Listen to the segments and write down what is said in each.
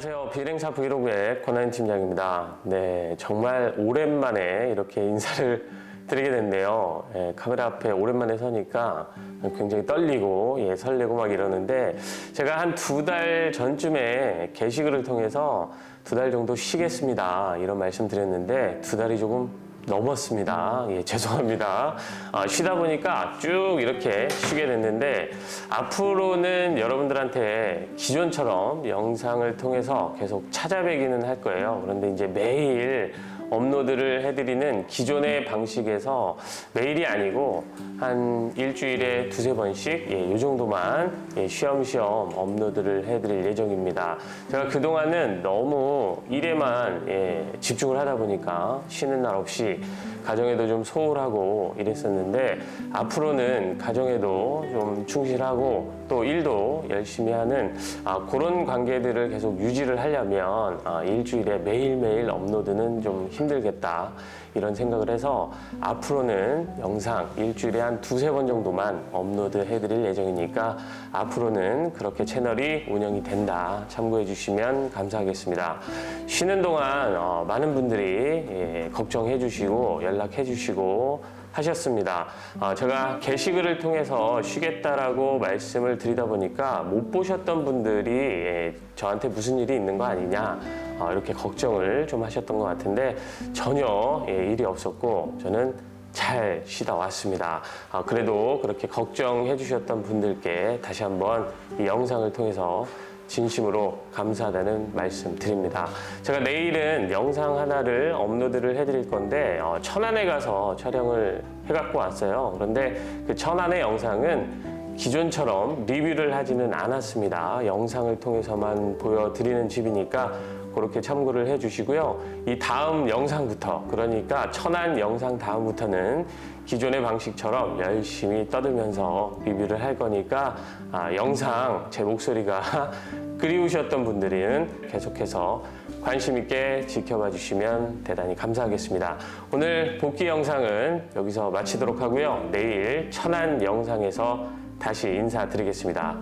안녕하세요. 비행사 브이로그의 권한 팀장입니다. 네, 정말 오랜만에 이렇게 인사를 드리게 됐네요. 예, 카메라 앞에 오랜만에 서니까 굉장히 떨리고 예, 설레고 막 이러는데 제가 한 두 달 전쯤에 게시글을 통해서 두 달 정도 쉬겠습니다. 이런 말씀 드렸는데 두 달이 조금 넘었습니다. 예, 죄송합니다. 아, 쉬다 보니까 쭉 이렇게 쉬게 됐는데 앞으로는 여러분들한테 기존처럼 영상을 통해서 계속 찾아뵈기는 할 거예요. 그런데 이제 매일 업로드를 해드리는 기존의 방식에서 매일이 아니고 한 일주일에 두세 번씩 예, 이 정도만 예, 쉬엄쉬엄 업로드를 해드릴 예정입니다. 제가 그동안은 너무 일에만 예, 집중을 하다 보니까 쉬는 날 없이 가정에도 좀 소홀하고 이랬었는데 앞으로는 가정에도 좀 충실하고 또 일도 열심히 하는 아, 그런 관계들을 계속 유지를 하려면 아, 일주일에 매일매일 업로드는 좀 힘들겠다 이런 생각을 해서 앞으로는 영상 일주일에 한 두세 번 정도만 업로드 해드릴 예정이니까 앞으로는 그렇게 채널이 운영이 된다 참고해 주시면 감사하겠습니다. 쉬는 동안 어, 많은 분들이 예, 걱정해 주시고 연락해 주시고 하셨습니다. 어, 제가 게시글을 통해서 쉬겠다라고 말씀을 드리다 보니까 못 보셨던 분들이 예, 저한테 무슨 일이 있는 거 아니냐 어, 이렇게 걱정을 좀 하셨던 것 같은데 전혀 예, 일이 없었고 저는 잘 쉬다 왔습니다. 아, 그래도 그렇게 걱정해 주셨던 분들께 다시 한번 이 영상을 통해서 진심으로 감사하다는 말씀 드립니다. 제가 내일은 영상 하나를 업로드를 해드릴 건데 어, 천안에 가서 촬영을 해갖고 왔어요. 그런데 그 천안의 영상은 기존처럼 리뷰를 하지는 않았습니다. 영상을 통해서만 보여드리는 집이니까 그렇게 참고를 해주시고요. 이 다음 영상부터 그러니까 천안 영상 다음부터는 기존의 방식처럼 열심히 떠들면서 리뷰를 할 거니까 아, 영상 제 목소리가 그리우셨던 분들은 계속해서 관심 있게 지켜봐 주시면 대단히 감사하겠습니다. 오늘 복귀 영상은 여기서 마치도록 하고요. 내일 천안 영상에서 다시 인사드리겠습니다.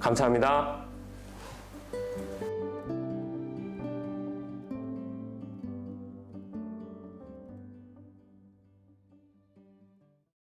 감사합니다.